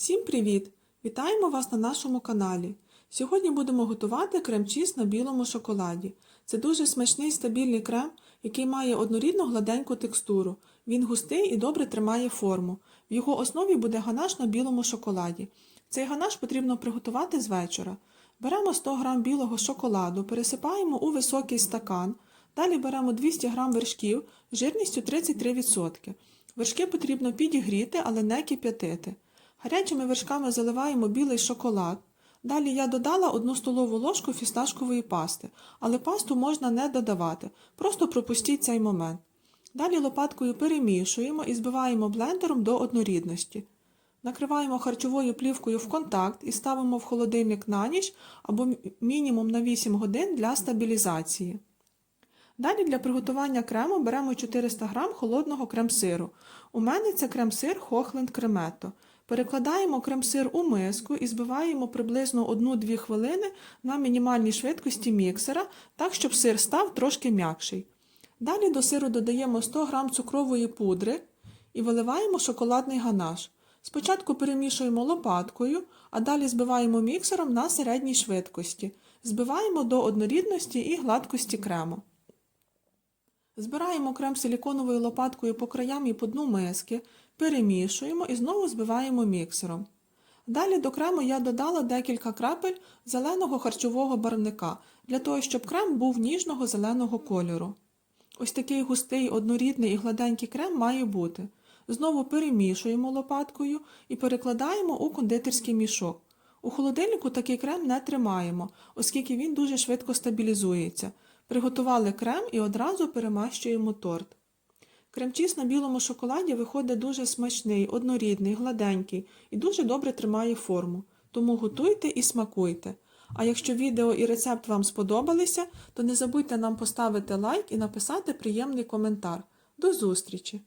Всім привіт! Вітаємо вас на нашому каналі. Сьогодні будемо готувати крем-чіз на білому шоколаді. Це дуже смачний стабільний крем, який має однорідну гладеньку текстуру. Він густий і добре тримає форму. В його основі буде ганаш на білому шоколаді. Цей ганаш потрібно приготувати з вечора. Беремо 100 г білого шоколаду, пересипаємо у високий стакан. Далі беремо 200 г вершків жирністю 33%. Вершки потрібно підігріти, але не кип'ятити. Гарячими вершками заливаємо білий шоколад. Далі я додала 1 столову ложку фісташкової пасти, але пасту можна не додавати, просто пропустіть цей момент. Далі лопаткою перемішуємо і збиваємо блендером до однорідності. Накриваємо харчовою плівкою в контакт і ставимо в холодильник на ніч або мінімум на 8 годин для стабілізації. Далі для приготування крему беремо 400 г холодного крем-сиру. У мене це крем-сир Хохленд Кремето. Перекладаємо крем-сир у миску і збиваємо приблизно 1-2 хвилини на мінімальній швидкості міксера, так щоб сир став трошки м'якший. Далі до сиру додаємо 100 г цукрової пудри і виливаємо шоколадний ганаш. Спочатку перемішуємо лопаткою, а далі збиваємо міксером на середній швидкості. Збиваємо до однорідності і гладкості крему. Збираємо крем силіконовою лопаткою по краям і по дну миски, перемішуємо і знову збиваємо міксером. Далі до крему я додала декілька крапель зеленого харчового барвника, для того, щоб крем був ніжного зеленого кольору. Ось такий густий, однорідний і гладенький крем має бути. Знову перемішуємо лопаткою і перекладаємо у кондитерський мішок. У холодильнику такий крем не тримаємо, оскільки він дуже швидко стабілізується. Приготували крем і одразу перемащуємо торт. Крем-чіз на білому шоколаді виходить дуже смачний, однорідний, гладенький і дуже добре тримає форму. Тому готуйте і смакуйте. А якщо відео і рецепт вам сподобалися, то не забудьте нам поставити лайк і написати приємний коментар. До зустрічі!